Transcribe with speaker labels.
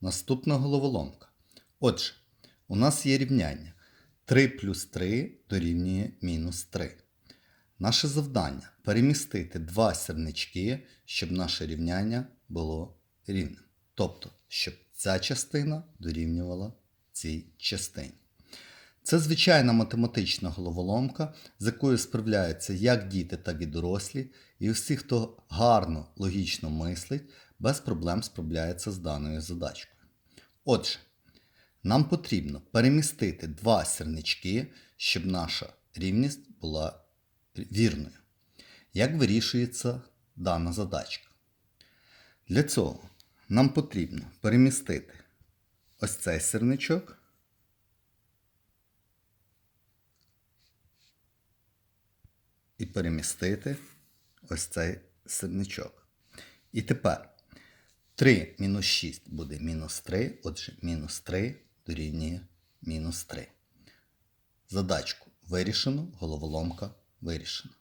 Speaker 1: Наступна головоломка. Отже, у нас є рівняння 3 плюс 3 дорівнює мінус 3. Наше завдання перемістити два сірнички, щоб наше рівняння було рівним. Тобто, щоб ця частина дорівнювала цій частині. Це звичайна математична головоломка, з якою справляються як діти, так і дорослі, і всі, хто гарно логічно мислить, без проблем справляється з даною задачкою. Отже, нам потрібно перемістити два сірнички, щоб наша рівність була вірною. Як вирішується дана задачка? Для цього нам потрібно перемістити ось цей сірничок. І перемістити ось цей сирничок. І тепер 3 мінус 6 буде мінус 3, отже, мінус 3 дорівнює мінус 3. Задачку вирішено, головоломка вирішена.